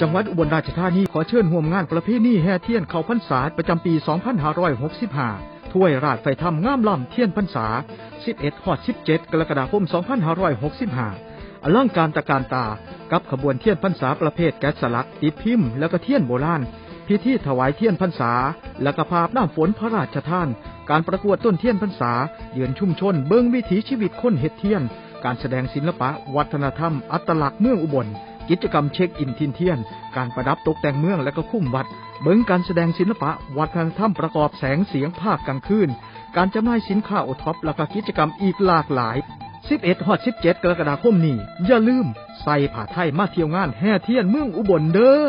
จังหวัดอุบลราชธานีขอเชิญร่วมงานประเพณีแห่เทียนเขาพรรษาประจำปี 2565 ถ้วยราชไฟธรรมงามล่ำเทียนพรรษา 11ฮอด 17 กรกฎาคม 2565 อลังการตะการตา กับขบวนเทียนพรรษาประเภทแกะสลักติดพิมพ์ แล้วก็เทียนโบราณ พิธีถวายเทียนพรรษา และก็ภาพน้ำฝนพระราชทาน การประกวดต้นเทียนพรรษา เยือนชุมชน เบิงวิถีชีวิตคนเฮ็ดเทียน การแสดงศิลปะ วัฒนธรรม อัตลักษณ์เมืองอุบล กิจกรรมเช็คอินทินเทียน การประดับตกแต่งเมืองและก็คุ้มวัด เบิงการแสดงศิลปะ วัฒนธรรมประกอบแสงเสียงภาคกลางคืน การจำหน่ายสินค้าโอท็อปและก็กิจกรรมอีกหลากหลาย 11ฮอด17 กรกฎาคมนี้อย่าลืม ใส่ผ้าไทยมาเที่ยวงานแห่เทียนเมืองอุบลเด้อ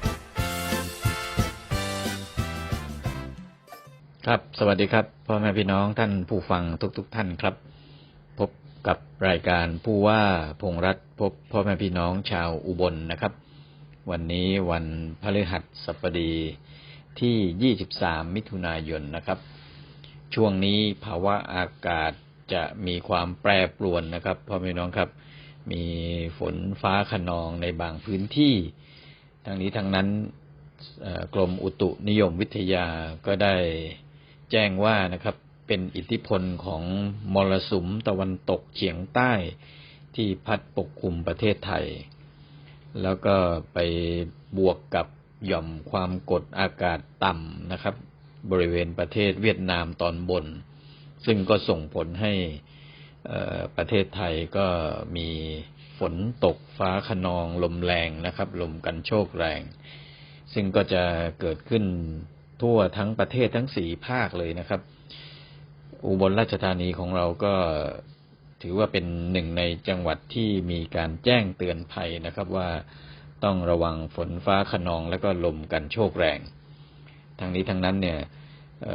ครับ สวัสดีครับพ่อแม่พี่น้องท่านผู้ฟังทุกๆทท่านครับ พบกับรายการผู้ว่าพงษ์รัฐพบพ่อแม่พี่น้องชาวอุบลนะครับ วันนี้วันพฤหัสบดีที่ 23 มิถุนายนนะครับ ช่วงนี้ภาวะอากาศจะมีความแปรปรวนนะครับพ่อแม่พี่น้องครับ มีฝนฟ้าขนองในบางพื้นที่ ทั้งนี้ทั้งนั้นกรมอุตุนิยมวิทยาก็ได้ แจ้งว่านะครับเป็นอิทธิพลของมรสุมตะวันตกเฉียงใต้ที่พัดปกคลุมประเทศไทย แล้วก็ไปบวกกับหย่อมความกดอากาศต่ำนะครับ บริเวณประเทศเวียดนามตอนบน ซึ่งก็ส่งผลให้ประเทศไทยก็มีฝนตกฟ้าขนองลมแรงนะครับ ลมกันโชกแรง ซึ่งก็จะเกิดขึ้น ทั่วทั้งประเทศทั้งสี่ภาคเลยนะครับ อุบลราชธานีของเราก็ถือว่าเป็นหนึ่งในจังหวัดที่มีการแจ้งเตือนภัยนะครับว่าต้องระวังฝนฟ้าขนองและก็ลมกันโชกแรงทั้งนี้ทั้งนั้นเนี่ยเ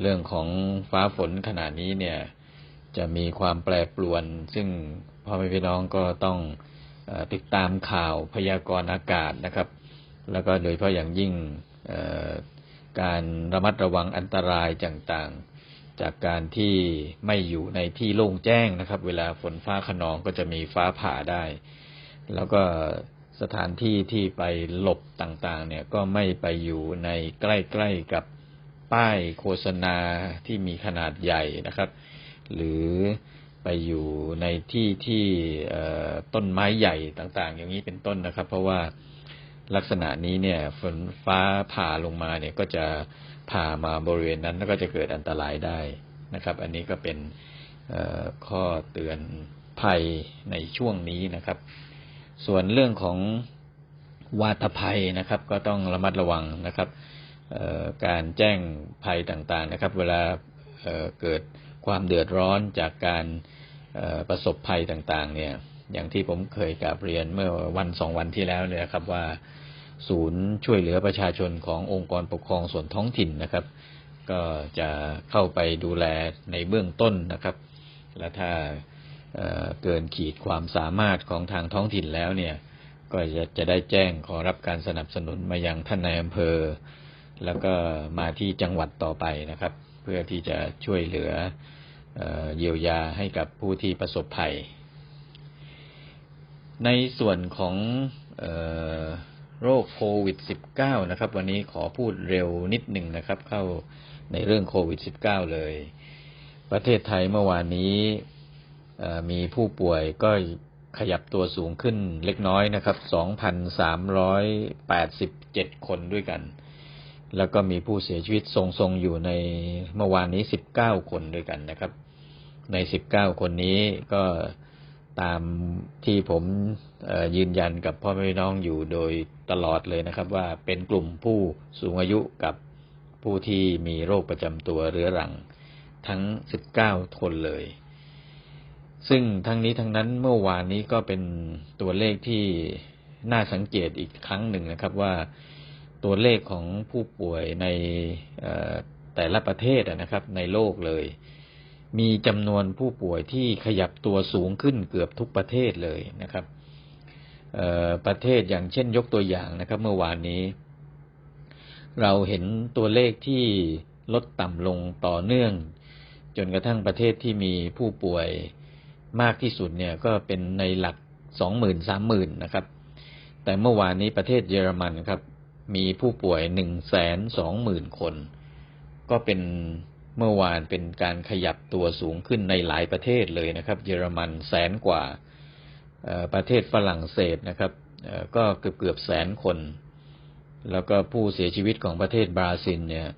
เรื่องของฟ้าฝนขณะนี้เนี่ยจะมีความแปรปรวน ซึ่งพ่อแม่พี่น้องก็ต้องอติดตามข่าวพยากรณ์อากาศนะครับ แล้วก็โดยเฉพาะอย่างยิ่ง การระมัดระวังอันตรายต่างๆ จากการที่ไม่อยู่ในที่โล่งแจ้งนะครับ เวลาฝนฟ้าขนองก็จะมีฟ้าผ่าได้ แล้วก็สถานที่ที่ไปหลบต่างๆ เนี่ยก็ไม่ไปอยู่ในใกล้ๆกับป้ายโฆษณาที่มีขนาดใหญ่นะครับ หรือไปอยู่ในที่ที่ต้นไม้ใหญ่ต่าง ๆ อย่างนี้เป็นต้นนะครับ เพราะว่า ลักษณะนี้เนี่ยฝนฟ้าผ่าลงมาเนี่ยก็จะผ่ามาบริเวณนั้นแล้วก็จะเกิดอันตรายได้นะครับ อันนี้ก็เป็นข้อเตือนภัยในช่วงนี้นะครับ ส่วนเรื่องของวาตภัยนะครับ ก็ต้องระมัดระวังนะครับการแจ้งภัยต่างๆนะครับ เวลาเเกิดความเดือดร้อนจากการประสบภัยต่างๆ เนี่ย อย่างที่ผมเคยกราบเรียนเมื่อวันสองวันที่แล้วเนี่ยครับว่าศูนย์ช่วยเหลือประชาชนขององค์กรปกครองส่วนท้องถิ่นนะครับ ก็จะเข้าไปดูแลในเบื้องต้นนะครับ และถ้าเเกินขีดความสามารถของทางท้องถิ่นแล้วเนี่ยก็จะจะได้แจ้งขอรับการสนับสนุนมายังท่านนายอำเภอ แล้วก็มาที่จังหวัดต่อไปนะครับ เพื่อที่จะช่วยเหลือเยียวยาให้กับผู้ที่ประสบภัย ในส่วนของโรคโควิด -19 นะครับ วันนี้ขอพูดเร็วนิดหนึ่งนะครับ เข้าในเรื่องโควิด -19 เลย ประเทศไทยเมื่อวานนี้มีผู้ป่วยก็ขยับตัวสูงขึ้นเล็กน้อยนะครับ 2,387 คนด้วยกัน แล้วก็มีผู้เสียชีวิตทรงๆอยู่ในเมื่อวานนี้ 19 คนด้วยกันนะครับ ใน 19 คนนี้ก็ ตามที่ผมยืนยันกับพ่อแม่น้องอยู่โดยตลอดเลยนะครับ ว่าเป็นกลุ่มผู้สูงอายุกับผู้ที่มีโรคประจำตัวเรื้อรังทั้ง 19 คนเลย ซึ่งทั้งนี้ทั้งนั้นเมื่อวานนี้ก็เป็นตัวเลขที่น่าสังเกตอีกครั้งหนึ่งนะครับว่าตัวเลขของผู้ป่วยในแต่ละประเทศนะครับ ในโลกเลย มีจำนวนผู้ป่วยที่ขยับตัวสูงขึ้นเกือบทุกประเทศเลยนะครับประเทศอย่างเช่นยกตัวอย่างนะครับ เมื่อวานนี้ เราเห็นตัวเลขที่ลดต่ำลงต่อเนื่อง จนกระทั่งประเทศที่มีผู้ป่วยมากที่สุดเนี่ยก็เป็นในหลักสองหมื่นสามหมื่นนะครับ แต่เมื่อวานนี้ประเทศเยอรมันครับ มีผู้ป่วยหนึ่งแสนสองหมื่นคน ก็เป็น เมื่อวานเป็นการขยับตัวสูงขึ้นในหลายประเทศเลยนะครับ เยอรมันแสนกว่าประเทศฝรั่งเศสนะครับก็เกือบเกือบแสนคน แล้วก็ผู้เสียชีวิตของประเทศบราซิลเนี่ย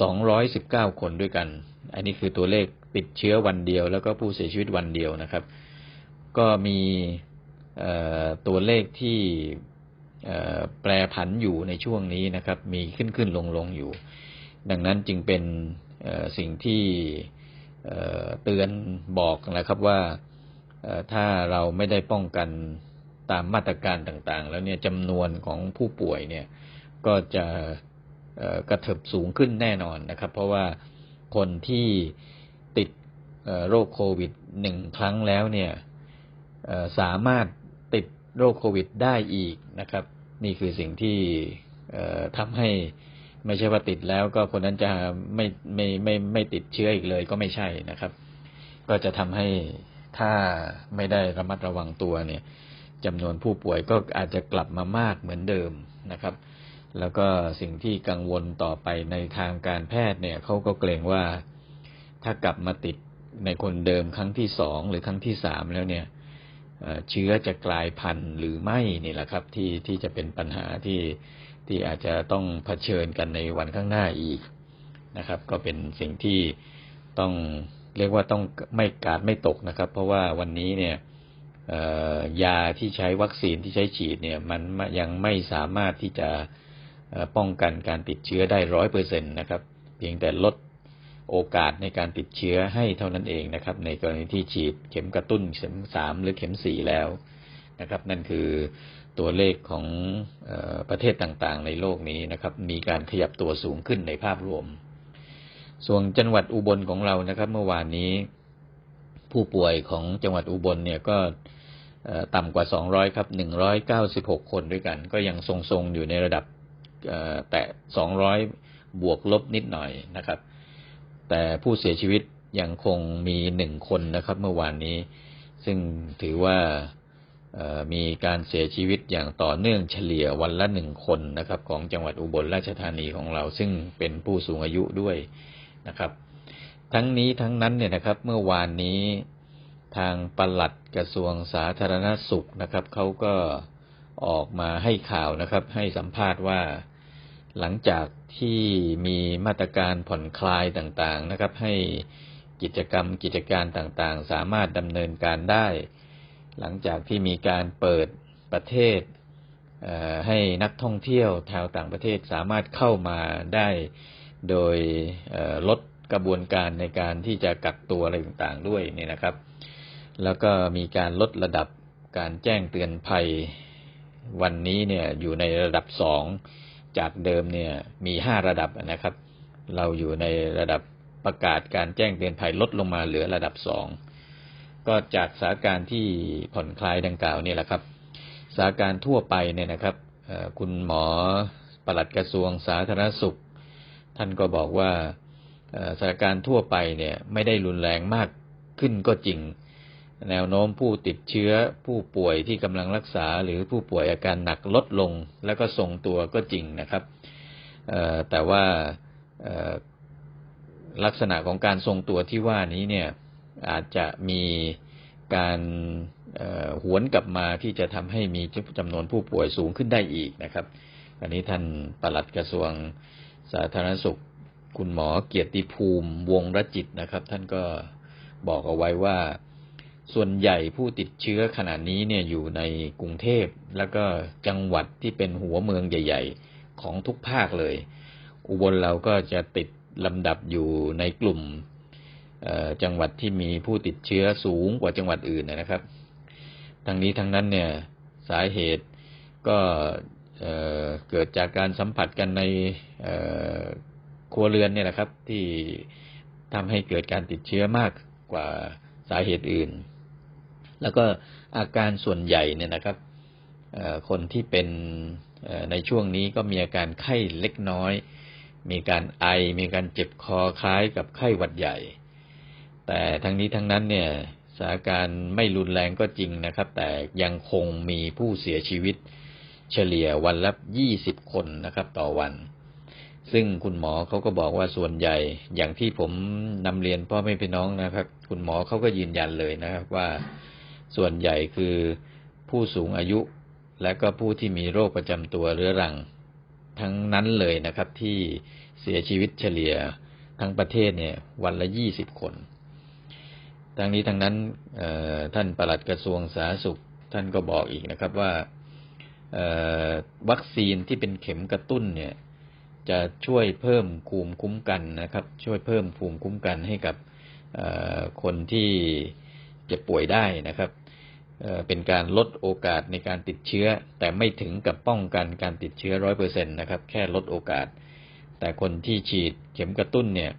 สองร้อยสิบเก้าคนด้วยกัน อันนี้คือตัวเลขติดเชื้อวันเดียว แล้วก็ผู้เสียชีวิตวันเดียวนะครับ ก็มีตัวเลขที่แปรผันอยู่ในช่วงนี้นะครับ มีขึ้นขึ้นลงลงอยู่ ดังนั้นจึงเป็นสิ่งที่เตือนบอกนะครับว่าถ้าเราไม่ได้ป้องกันตามมาตรการต่างๆ แล้วเนี่ยจำนวนของผู้ป่วยเนี่ยก็จะกระเถิบสูงขึ้นแน่นอนนะครับ เพราะว่าคนที่ติดโรคโควิดหนึ่งครั้งแล้วเนี่ยสามารถติดโรคโควิดได้อีกนะครับ นี่คือสิ่งที่ทำให้ ไม่ใช่ว่าติดแล้วก็คนนั้นจะไม่ไม่ไม่ไม่ติดเชื้ออีกเลยก็ไม่ใช่นะครับ ก็จะทำให้ถ้าไม่ได้ระมัดระวังตัวเนี่ยจำนวนผู้ป่วยก็อาจจะกลับมามากเหมือนเดิมนะครับ แล้วก็สิ่งที่กังวลต่อไปในทางการแพทย์เนี่ยเขาก็เกรงว่าถ้ากลับมาติดในคนเดิมครั้งที่สองหรือครั้งที่สามแล้วเนี่ยเอ่อเชื้อจะกลายพันธุ์หรือไม่นี่แหละครับที่ที่จะเป็นปัญหาที่ ที่อาจจะต้องเผชิญกันในวันข้างหน้าอีกนะครับ ก็เป็นสิ่งที่ต้องเรียกว่าต้องไม่กาดไม่ตกนะครับ เพราะว่าวันนี้เนี่ยยาที่ใช้วัคซีนที่ใช้ฉีดเนี่ยมันยังไม่สามารถที่จะป้องกันการติดเชื้อได้ร้อยเปอร์เซ็นตนะครับ เพียงแต่ลดโอกาสในการติดเชื้อให้เท่านั้นเองนะครับ ในกรณีที่ฉีดเข็มกระตุ้นเข็มสามหรือเข็มสี่แล้วนะครับ นั่นคือ ตัวเลขของอประเทศต่างๆ ในโลกนี้นะครับ มีการขยับตัวสูงขึ้นในภาพรวม ส่วนจังหวัดอุบลของเรานะครับ เมื่อวานนี้ผู้ป่วยของจังหวัดอุบลเนี่ยก็ต่ำกว่า 200 ครับ 196 คนด้วยกัน ก็ยังทรงๆ อยู่ในระดับเอ่อแตะ200 บวกลบนิดหน่อยนะครับ แต่ผู้เสียชีวิตยังคงมีหนึ่งคนนะครับ เมื่อวานนี้ ซึ่งถือว่า มีการเสียชีวิตอย่างต่อเนื่องเฉลี่ยวันละหนึ่งคนนะครับ ของจังหวัดอุบลราชธานีของเราซึ่งเป็นผู้สูงอายุด้วยนะครับ ทั้งนี้ทั้งนั้นเนี่ยนะครับเมื่อวานนี้ทางปลัดกระทรวงสาธารณสุขนะครับเขาก็ออกมาให้ข่าวนะครับ ให้สัมภาษณ์ว่าหลังจากที่มีมาตรการผ่อนคลายต่างๆนะครับ ให้กิจกรรมกิจการต่างๆ สามารถดำเนินการได้ หลังจากที่มีการเปิดประเทศให้นักท่องเที่ยวชาวต่างประเทศสามารถเข้ามาได้โดยลดกระบวนการในการที่จะกักตัวอะไรต่างๆด้วยเนี่ยนะครับ แล้วก็มีการลดระดับการแจ้งเตือนภัยวันนี้เนี่ยอยู่ในระดับสองจากเดิมเนี่ยมีห้าระดับนะครับ เราอยู่ในระดับประกาศการแจ้งเตือนภัยลดลงมาเหลือระดับสอง ก็จากสถานการณ์ที่ผ่อนคลายดังกล่าวนี่แหละครับสถานการณ์ทั่วไปเนี่ยนะครับคุณหมอปลัดกระทรวงสาธารณสุข ท่านก็บอกว่าสถานการณ์ทั่วไปเนี่ยไม่ได้รุนแรงมากขึ้นก็จริง แนวโน้มผู้ติดเชื้อผู้ป่วยที่กำลังรักษาหรือผู้ป่วยอาการหนักลดลง แล้วก็ทรงตัวก็จริงนะครับแต่ว่าลักษณะของการทรงตัวที่ว่านี้เนี่ย อาจจะมีการหวนกลับมาที่จะทำให้มีจำนวนผู้ป่วยสูงขึ้นได้อีกนะครับ อันนี้ท่านปลัดกระทรวงสาธารณสุข คุณหมอเกียรติภูมิวงรจิตนะครับ ท่านก็บอกเอาไว้ว่าส่วนใหญ่ผู้ติดเชื้อขณะนี้เนี่ยอยู่ในกรุงเทพแล้วก็จังหวัดที่เป็นหัวเมืองใหญ่ ๆ ของทุกภาคเลย อุบลเราก็จะติดลำดับอยู่ในกลุ่ม จังหวัดที่มีผู้ติดเชื้อสูงกว่าจังหวัดอื่นนะครับ ทั้งนี้ทั้งนั้นเนี่ยสาเหตุก็เอ่อเกิดจากการสัมผัสกันในครัวเรือนเนี่ยนะครับ ที่ทำให้เกิดการติดเชื้อมากกว่าสาเหตุอื่น แล้วก็อาการส่วนใหญ่เนี่ยนะครับคนที่เป็นในช่วงนี้ก็มีอาการไข้เล็กน้อย มีการไอ มีการเจ็บคอคล้ายกับไข้หวัดใหญ่ แต่ทั้งนี้ทั้งนั้นเนี่ยสถานการณ์ไม่รุนแรงก็จริงนะครับ แต่ยังคงมีผู้เสียชีวิตเฉลี่ยวันละ 20 คนนะครับ ต่อวัน ซึ่งคุณหมอเขาก็บอกว่าส่วนใหญ่ อย่างที่ผมนำเรียนพ่อแม่พี่น้องนะครับ คุณหมอเขาก็ยืนยันเลยนะครับว่าส่วนใหญ่คือผู้สูงอายุ และก็ผู้ที่มีโรคประจำตัวเรื้อรัง ทั้งนั้นเลยนะครับที่เสียชีวิตเฉลี่ยทั้งประเทศเนี่ยวันละ 20 คน ทั้งนี้ทั้งนั้นท่านปลัดกระทรวงสาธารณสุขท่านก็บอกอีกนะครับว่าวัคซีนที่เป็นเข็มกระตุ้นเนี่ยจะช่วยเพิ่มภูมิคุ้มกันนะครับ ช่วยเพิ่มภูมิคุ้มกันให้กับคนที่เจ็บป่วยได้นะครับเอ่อเป็นการลดโอกาสในการติดเชื้อ แต่ไม่ถึงกับป้องกันการติดเชื้อร้อยเปอร์เซ็นต์นะครับ แค่ลดโอกาส แต่คนที่ฉีดเข็มกระตุ้นเนี่ย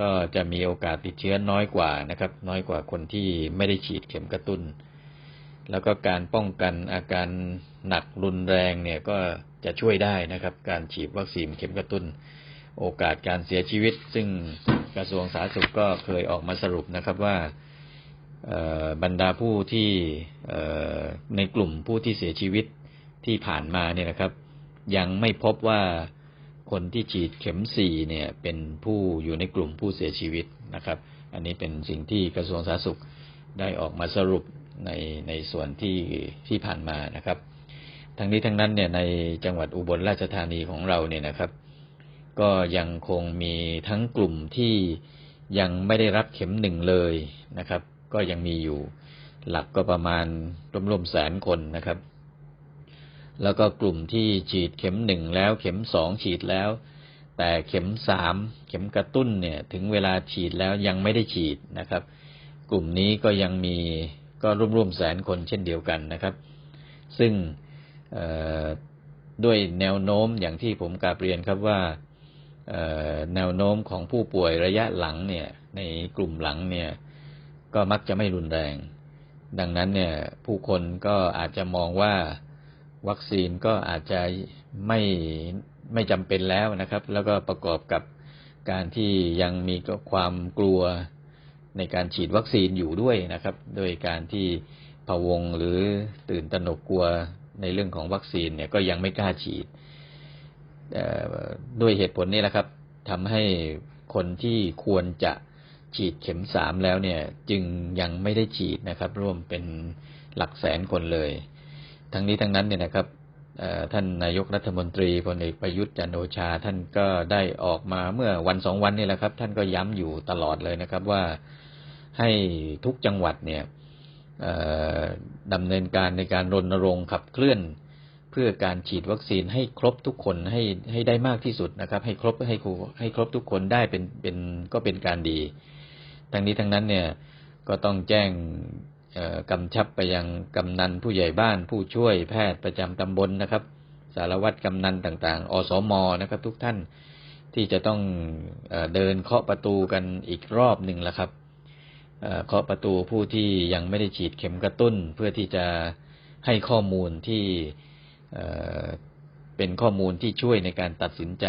ก็จะมีโอกาสติดเชื้อน้อยกว่านะครับ น้อยกว่าคนที่ไม่ได้ฉีดเข็มกระตุ้น แล้วก็การป้องกันอาการหนักรุนแรงเนี่ยก็จะช่วยได้นะครับ การฉีดวัคซีนเข็มกระตุ้น โอกาสการเสียชีวิต ซึ่งกระทรวงสาธารณสุขก็เคยออกมาสรุปนะครับว่าบรรดาผู้ที่ในกลุ่มผู้ที่เสียชีวิตที่ผ่านมาเนี่ยนะครับ ยังไม่พบว่า คนที่ฉีดเข็มสี่เนี่ยเป็นผู้อยู่ในกลุ่มผู้เสียชีวิตนะครับ อันนี้เป็นสิ่งที่กระทรวงสาธารณสุขได้ออกมาสรุปในในส่วนที่ที่ผ่านมานะครับ ทั้งนี้ทั้งนั้นเนี่ยในจังหวัดอุบลราชธานีของเราเนี่ยนะครับ ก็ยังคงมีทั้งกลุ่มที่ยังไม่ได้รับเข็มหนึ่งเลยนะครับ ก็ยังมีอยู่หลักก็ประมาณร่วมๆแสนคนนะครับ แล้วก็กลุ่มที่ฉีดเข็มหนึ่งแล้วเข็มสองฉีดแล้ว แต่เข็มสามเข็มกระตุ้นเนี่ยถึงเวลาฉีดแล้วยังไม่ได้ฉีดนะครับ กลุ่มนี้ก็ยังมีก็ร่วมๆแสนคนเช่นเดียวกันนะครับ ซึ่งด้วยแนวโน้มอย่างที่ผมกาเรียนครับว่าแนวโน้มของผู้ป่วยระยะหลังเนี่ยในกลุ่มหลังเนี่ยก็มักจะไม่รุนแรง ดังนั้นเนี่ยผู้คนก็อาจจะมองว่า วัคซีนก็อาจจะไม่ไม่จำเป็นแล้วนะครับ แล้วก็ประกอบกับการที่ยังมีความกลัวในการฉีดวัคซีนอยู่ด้วยนะครับ โดยการที่พะวงหรือตื่นตระหนกกลัวในเรื่องของวัคซีนเนี่ยก็ยังไม่กล้าฉีดด้วยเหตุผลนี้แหละครับทำให้คนที่ควรจะฉีดเข็มสามแล้วเนี่ย จึงยังไม่ได้ฉีดนะครับ ร่วมเป็นหลักแสนคนเลย ทั้งนี้ทั้งนั้นเนี่ยนะครับท่านนายกรัฐมนตรีพลเอกประยุทธ์จันโอชา ท่านก็ได้ออกมาเมื่อวันสองวันนี่แหละครับ ท่านก็ย้ำอยู่ตลอดเลยนะครับว่าให้ทุกจังหวัดเนี่ยดำเนินการในการรณรงค์ขับเคลื่อนเพื่อการฉีดวัคซีนให้ครบทุกคนให้ให้ได้มากที่สุดนะครับ ให้ครบให้ครูให้ครบทุกคนได้เป็นเป็นก็เป็นการดี ทั้งนี้ทั้งนั้นเนี่ยก็ต้องแจ้ง กำชับไปยังกำนันผู้ใหญ่บ้านผู้ช่วยแพทย์ประจำตำบลนะครับ สารวัตรกำนันต่างๆ อสมนะครับ ทุกท่านที่จะต้องเอเดินเคาะประตูกันอีกรอบหนึ่งแล้วครับเคาะประตูผู้ที่ยังไม่ได้ฉีดเข็มกระตุ้น เพื่อที่จะให้ข้อมูลที่เเป็นข้อมูลที่ช่วยในการตัดสินใจ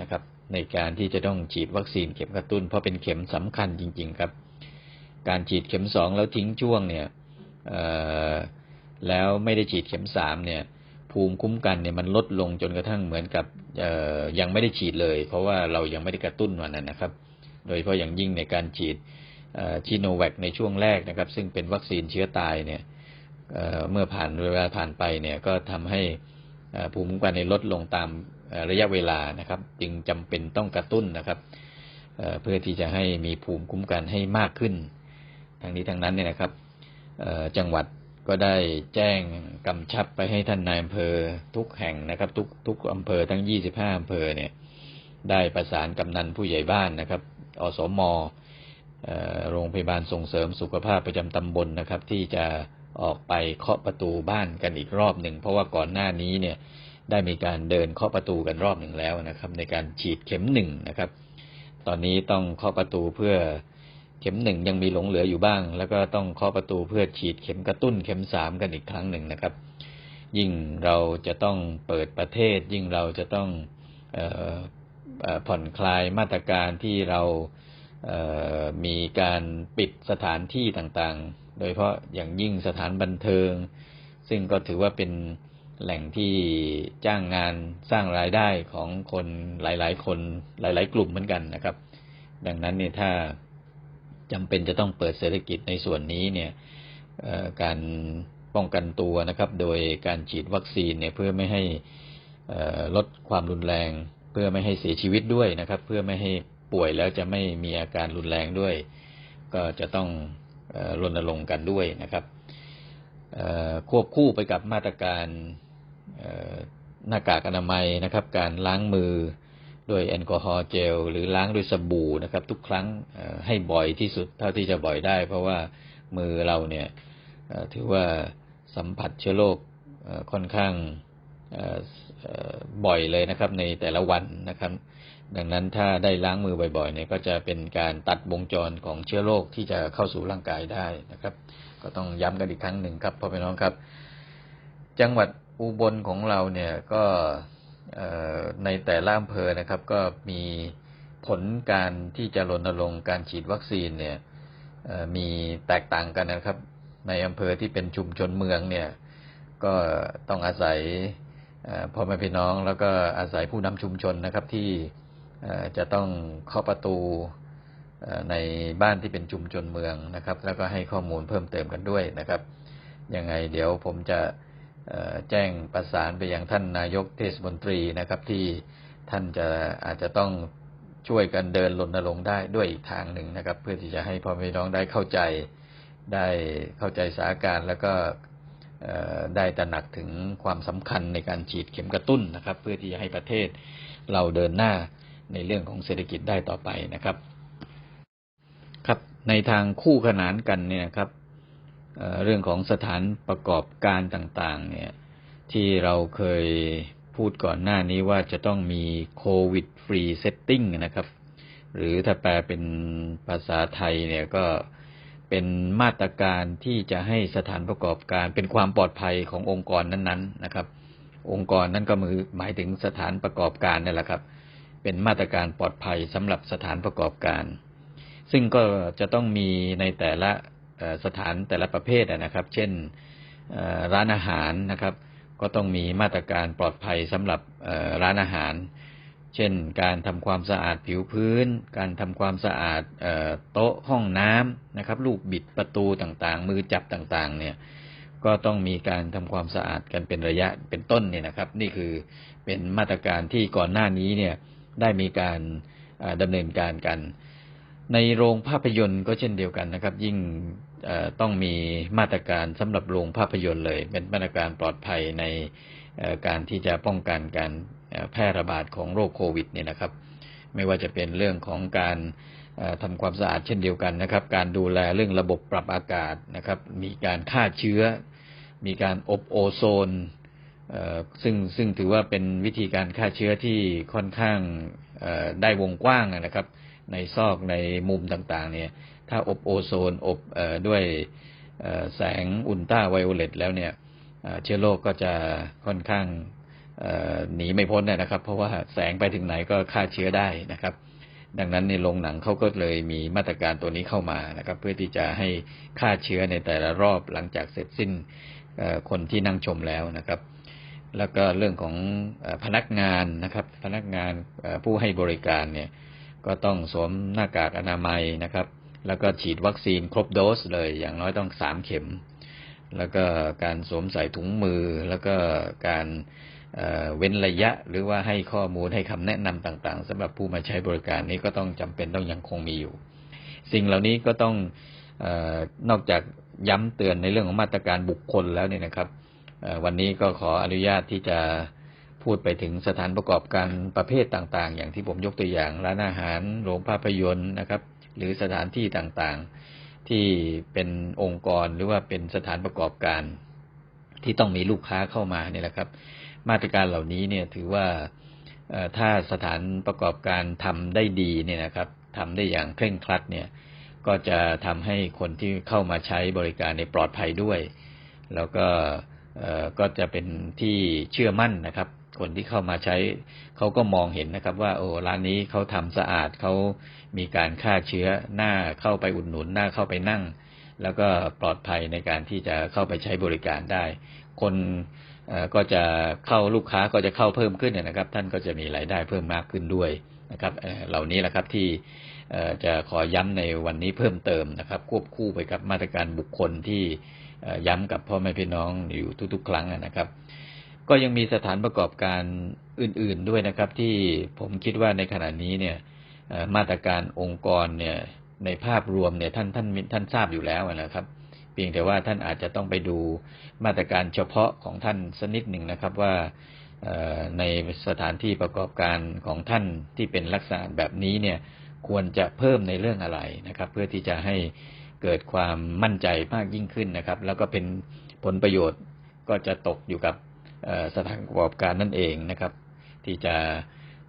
นะครับ ในการที่จะต้องฉีดวัคซีนเข็มกระตุ้น เพราะเป็นเข็มสำคัญจริง ๆ ครับ การฉีดเข็มสองแล้วทิ้งช่วงเนี่ยแล้วไม่ได้ฉีดเข็มสามเนี่ย ภูมิคุ้มกันเนี่ยมันลดลงจนกระทั่งเหมือนกับยังไม่ได้ฉีดเลย เพราะว่าเรายังไม่ได้กระตุ้นมันนะครับ โดยเฉพาะอย่างยิ่งในการฉีดชิโนแวคในช่วงแรกนะครับ ซึ่งเป็นวัคซีนเชื้อตายเนี่ยเเมื่อผ่านเวลาผ่านไปเนี่ยก็ทำให้ภูมิคุ้มกันในลดลงตามระยะเวลานะครับ จึงจำเป็นต้องกระตุ้นนะครับเเพื่อที่จะให้มีภูมิคุ้มกันให้มากขึ้น ทั้งนี้ทั้งนั้นเนี่ยนะครับจังหวัดก็ได้แจ้งกำชับไปให้ท่านนายอำเภอทุกแห่งนะครับ ทุกทุกอำเภอทั้ง 25 อำเภอเนี่ยได้ประสานกำนันผู้ใหญ่บ้านนะครับ อสมโรงพยาบาลส่งเสริมสุขภาพประจำตำบลนะครับ ที่จะออกไปเคาะประตูบ้านกันอีกรอบหนึ่ง เพราะว่าก่อนหน้านี้เนี่ยได้มีการเดินเคาะประตูกันรอบหนึ่งแล้วนะครับ ในการฉีดเข็มหนึ่งนะครับ ตอนนี้ต้องเคาะประตูเพื่อ ข็มหนึ่งยังมีหลงเหลืออยู่บ้าง แล้วก็ต้องเคาะประตูเพื่อฉีดเข็มกระตุ้นเข็มสามกันอีกครั้งหนึ่งนะครับ ยิ่งเราจะต้องเปิดประเทศ ยิ่งเราจะต้องออผ่อนคลายมาตรการที่เราเมีการปิดสถานที่ต่างๆ โดยเฉพาะอย่างยิ่งสถานบันเทิง ซึ่งก็ถือว่าเป็นแหล่งที่จ้างงานสร้างรายได้ของคนหลาย ๆ คนหลาย ๆ กลุ่มเหมือนกันนะครับ ดังนั้นเนี่ยถ้า จำเป็นจะต้องเปิดเศรษฐกิจในส่วนนี้เนี่ยการป้องกันตัวนะครับ โดยการฉีดวัคซีนเนี่ยเพื่อไม่ให้ลดความรุนแรง เพื่อไม่ให้เสียชีวิตด้วยนะครับ เพื่อไม่ให้ป่วยแล้วจะไม่มีอาการรุนแรงด้วย ก็จะต้องรณรงค์กันด้วยนะครับควบคู่ไปกับมาตรการหน้ากากอนามัยนะครับ การล้างมือ ด้วยแอลกอฮอล์เจล หรือล้างด้วยสบู่นะครับ ทุกครั้งให้บ่อยที่สุดเท่าที่จะบ่อยได้ เพราะว่ามือเราเนี่ยถือว่าสัมผัสเชื้อโรคค่อนข้างบ่อยเลยนะครับ ในแต่ละวันนะครับ ดังนั้นถ้าได้ล้างมือบ่อยๆเนี่ยก็จะเป็นการตัดวงจรของเชื้อโรคที่จะเข้าสู่ร่างกายได้นะครับ ก็ต้องย้ำกันอีกครั้งหนึ่งครับพ่อพี่น้องครับ จังหวัดอุบลของเราเนี่ยก็ ในแต่ละอำเภอนะครับ ก็มีผลการที่จะรณรงค์การฉีดวัคซีนเนี่ยมีแตกต่างกันนะครับ ในอำเภอที่เป็นชุมชนเมืองเนี่ย ก็ต้องอาศัยพ่อแม่พี่น้องแล้วก็อาศัยผู้นำชุมชนนะครับที่จะต้องเคาะประตูในบ้านที่เป็นชุมชนเมืองนะครับ แล้วก็ให้ข้อมูลเพิ่มเติมกันด้วยนะครับยังไงเดี๋ยวผมจะ แจ้งประสานไปยังท่านนายกเทศมนตรีนะครับ ที่ท่านจะอาจจะต้องช่วยกันเดินรณรงค์ได้ด้วยอีกทางหนึ่งนะครับ เพื่อที่จะให้พ่อแม่น้องได้เข้าใจได้เข้าใจสถานการณ์แล้วก็ได้ตระหนักถึงความสำคัญในการฉีดเข็มกระตุ้นนะครับ เพื่อที่จะให้ประเทศเราเดินหน้าในเรื่องของเศรษฐกิจได้ต่อไปนะครับ ครับในทางคู่ขนานกันเนี่ยนะครับ เรื่องของสถานประกอบการต่างๆ เนี่ย ที่เราเคยพูดก่อนหน้านี้ว่าจะต้องมีโควิดฟรีเซตติ้งนะครับ หรือถ้าแปลเป็นภาษาไทยเนี่ยก็เป็นมาตรการที่จะให้สถานประกอบการเป็นความปลอดภัยขององค์กรนั้นๆนะครับ องค์กรนั้นก็มือหมายถึงสถานประกอบการนั่แหละครับ เป็นมาตรการปลอดภัยสำหรับสถานประกอบการ ซึ่งก็จะต้องมีในแต่ละ สถานแต่ละประเภทนะครับ เช่นร้านอาหารนะครับ ก็ต้องมีมาตรการปลอดภัยสำหรับร้านอาหาร เช่น การทำความสะอาดผิวพื้น การทำความสะอาดโต๊ะห้องน้ำนะครับ ลูกบิดประตูต่างๆ มือจับต่างๆ เนี่ยก็ต้องมีการทำความสะอาดกันเป็นระยะเป็นต้นเนี่ยนะครับ นี่คือเป็นมาตรการที่ก่อนหน้านี้เนี่ยได้มีการเอ่อดำเนินการกัน ในโรงภาพยนตร์ก็เช่นเดียวกันนะครับ ยิ่ง ต้องมีมาตรการสำหรับโรงภาพยนตร์เลย เป็นมาตรการปลอดภัยในการที่จะป้องกันการแพร่ระบาดของโรคโควิดเนี่ยนะครับ ไม่ว่าจะเป็นเรื่องของการทำความสะอาดเช่นเดียวกันนะครับ การดูแลเรื่องระบบปรับอากาศนะครับ มีการฆ่าเชื้อ มีการอบโอโซนซึ่งซึ่งถือว่าเป็นวิธีการฆ่าเชื้อที่ค่อนข้างได้วงกว้างนะครับ ในซอกในมุมต่างๆ เนี่ย ถ้าอบโอโซนอบอด้วยแสงอุลตราไวโอเลตแล้วเนี่ยเชื้อโรคก็จะค่อนข้างหนีไม่พ้นนะครับ เพราะว่าแสงไปถึงไหนก็ฆ่าเชื้อได้นะครับ ดังนั้นในโรงหนังเขาก็เลยมีมาตรการตัวนี้เข้ามานะครับ เพื่อที่จะให้ฆ่าเชื้อในแต่ละรอบหลังจากเสร็จสิ้นคนที่นั่งชมแล้วนะครับ แล้วก็เรื่องของพนักงานนะครับ พนักงานผู้ให้บริการเนี่ย ก็ต้องสวมหน้ากากอนามัยนะครับ แล้วก็ฉีดวัคซีนครบโดสเลยอย่างน้อยต้องสามเข็ม แล้วก็การสวมใส่ถุงมือ แล้วก็การเเว้นระยะ หรือว่าให้ข้อมูลให้คำแนะนำต่างๆสำหรับผู้มาใช้บริการนี้ก็ต้องจำเป็นต้องยังคงมีอยู่ สิ่งเหล่านี้ก็ต้องออนอกจากย้ำเตือนในเรื่องของมาตรการบุคคลแล้วเนี่ยนะครับวันนี้ก็ขออนุญาตที่จะพูดไปถึงสถานประกอบการประเภทต่างๆ อย่างที่ผมยกตัวอย่างร้านอาหารโรงภาพยนตร์นะครับ หรือสถานที่ต่างๆ ที่เป็นองค์กรหรือว่าเป็นสถานประกอบการ ที่ต้องมีลูกค้าเข้ามาเนี่ยแหละครับ มาตรการเหล่านี้เนี่ยถือว่าถ้าสถานประกอบการทำได้ดีเนี่ยนะครับทำได้อย่างเคร่งครัดเนี่ยก็จะทำให้คนที่เข้ามาใช้บริการในปลอดภัยด้วย แล้วก็ก็จะเป็นที่เชื่อมั่นนะครับ คนที่เข้ามาใช้เขาก็มองเห็นนะครับ ว่า โอ้ร้านนี้เขาทำสะอาดเขามีการฆ่าเชื้อหน้าเข้าไปอุดหนุนหน้าเข้าไปนั่ง แล้วก็ปลอดภัยในการที่จะเข้าไปใช้บริการได้ คนก็จะเข้าลูกค้าก็จะเข้าเพิ่มขึ้นนนะครับ ท่านก็จะมีรายได้เพิ่มมากขึ้นด้วยนะครับเออเหล่านี้แหละครับที่จะขอย้ำในวันนี้เพิ่มเติมนะครับ ควบคู่ไปกับมาตรการบุคคลที่ย้ำกับพ่อแม่พี่น้องอยู่ทุกๆ ครั้งนะครับ ก็ยังมีสถานประกอบการอื่น ๆด้วยนะครับ ที่ผมคิดว่าในขณะนี้เนี่ยมาตรการองค์กรเนี่ยในภาพรวมเนี่ยท่านท่านท่านทราบอยู่แล้วนะครับ เพียงแต่ว่าท่านอาจจะต้องไปดูมาตรการเฉพาะของท่านสักนิดหนึ่งนะครับว่าในสถานที่ประกอบการของท่านที่เป็นลักษณะแบบนี้เนี่ยควรจะเพิ่มในเรื่องอะไรนะครับ เพื่อที่จะให้เกิดความมั่นใจมากยิ่งขึ้นนะครับ แล้วก็เป็นผลประโยชน์ก็จะตกอยู่กับ สถานประกอบการนั่นเองนะครับ ที่จะ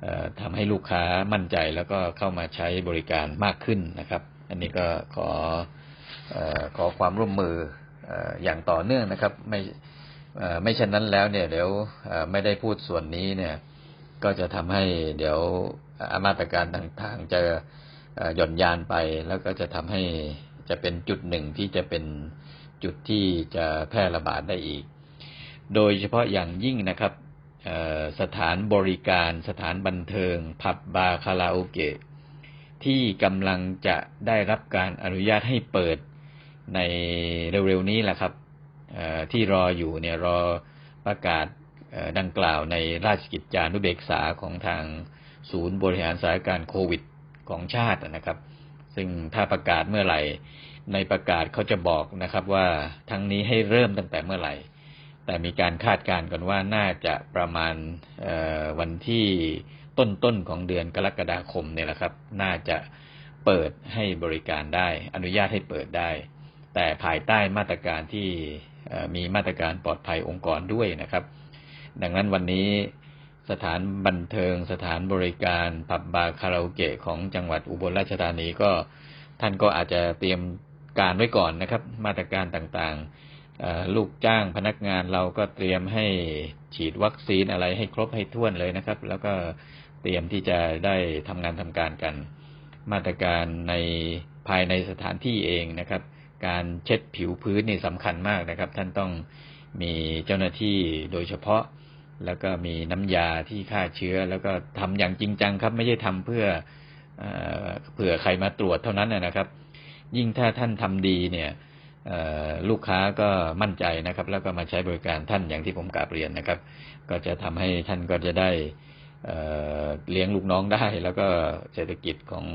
เอ่อทำให้ลูกค้ามั่นใจแล้วก็เข้ามาใช้บริการมากขึ้นนะครับ อันนี้ก็ขออขอความร่วมมืออย่างต่อเนื่องนะครับ ไม่ไม่เช่นนั้นแล้วเนี่ยเดี๋ยวไม่ได้พูดส่วนนี้เนี่ย ก็จะทำให้เดี๋ยวมาตรการต่างๆจะหย่อนยานไป แล้วก็จะทำให้จะเป็นจุดหนึ่งที่จะเป็นจุดที่จะแพร่ระบาดได้อีก โดยเฉพาะอย่างยิ่งนะครับสถานบริการสถานบันเทิง ผับบาร์คาราโอเกะที่กำลังจะได้รับการอนุญาตให้เปิดในเร็วๆนี้แหละครับที่รออยู่เนี่ยรอประกาศดังกล่าวในราชกิจจานุเบกษาของทางศูนย์บริหารสถานการณ์โควิดของชาตินะครับ ซึ่งถ้าประกาศเมื่อไหร่ ในประกาศเขาจะบอกนะครับว่าทั้งนี้ให้เริ่มตั้งแต่เมื่อไหร่ แต่มีการคาดการณ์กันว่าน่าจะประมาณวันที่ต้นๆของเดือนกรกฎาคมเนี่ยแหละครับ น่าจะเปิดให้บริการได้ อนุญาตให้เปิดได้ แต่ภายใต้มาตรการที่มีมาตรการปลอดภัยองค์กรด้วยนะครับ ดังนั้นวันนี้สถานบันเทิงสถานบริการผับบาร์คาราโอเกะของจังหวัดอุบลราชธานีก็ท่านก็อาจจะเตรียมการไว้ก่อนนะครับ มาตรการต่างๆ ลูกจ้างพนักงานเราก็เตรียมให้ฉีดวัคซีนอะไรให้ครบให้ถ้วนเลยนะครับ แล้วก็เตรียมที่จะได้ทำงานทำการกัน มาตรการในภายในสถานที่เองนะครับ การเช็ดผิวพื้นนี่สำคัญมากนะครับ ท่านต้องมีเจ้าหน้าที่โดยเฉพาะ แล้วก็มีน้ำยาที่ฆ่าเชื้อ แล้วก็ทำอย่างจริงจังครับ ไม่ใช่ทำเพื่อเผื่อใครมาตรวจเท่านั้นนะครับ ยิ่งถ้าท่านทำดีเนี่ย ลูกค้าก็มั่นใจนะครับ แล้วก็มาใช้บริการท่านอย่างที่ผมกราบเรียนนะครับ ก็จะทำให้ท่านก็จะได้เเลี้ยงลูกน้องได้ แล้วก็เศรษฐกิจของ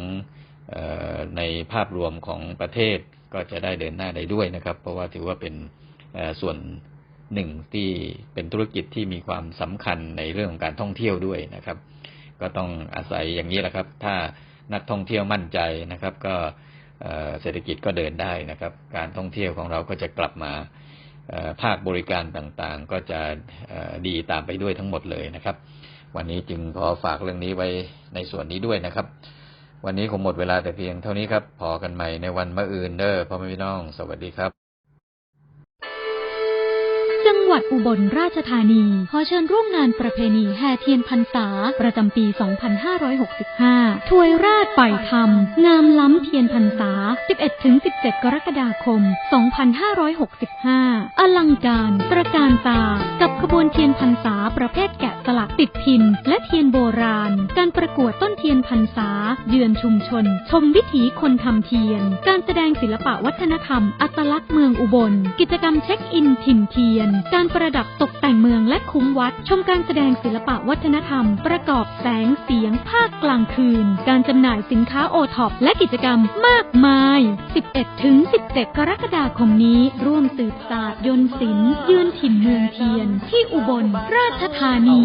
ออในภาพรวมของประเทศก็จะได้เดินหน้าได้ด้วยนะครับ เพราะว่าถือว่าเป็นส่วนหนึ่งที่เป็นธุรกิจที่มีความสำคัญในเรื่องของการท่องเที่ยวด้วยนะครับ ก็ต้องอาศัยอย่างนี้แหละครับ ถ้านักท่องเที่ยวมั่นใจนะครับ ก็ เศรษฐกิจก็เดินได้นะครับ การท่องเที่ยวของเราก็จะกลับมาภาคบริการต่างๆ ก็จะดีตามไปด้วยทั้งหมดเลยนะครับ วันนี้จึงขอฝากเรื่องนี้ไว้ในส่วนนี้ด้วยนะครับ วันนี้คงหมดเวลาแต่เพียงเท่านี้ครับ พอกันใหม่ในวันมะอื่นเด้อพ่อแม่พี่น้อง สวัสดีครับ วัดอุบลราชธานี ขอเชิญร่วมงานประเพณีแห่เทียนพรรษา ประจำปี 2565 ถวยราชปล่อยธรรมงามล้ำเทียนพรรษา 11-17 กรกฎาคม 2565 อลังการตระการตา กับขบวนเทียนพรรษาประเภทแกะสลักติดพิมพ์ และเทียนโบราณ การประกวดต้นเทียนพรรษา เยือนชุมชน ชมวิถีคนทำเทียน การแสดงศิลปะวัฒนธรรม อัตลักษณ์เมืองอุบล กิจกรรมเช็คอินถิ่นเทียนการการประดับตกแต่งเมืองและคุ้มวัด ชมการแสดงศิลปะวัฒนธรรม ประกอบแสงเสียงภาคกลางคืน การจำหน่ายสินค้าโอท็อปและกิจกรรมมากมาย 11 ถึง 17 กรกฎาคมนี้ ร่วมสืบศาสตร์ยนต์ศิลป์ยืนถิ่นเมืองเทียน ที่อุบลราชธานี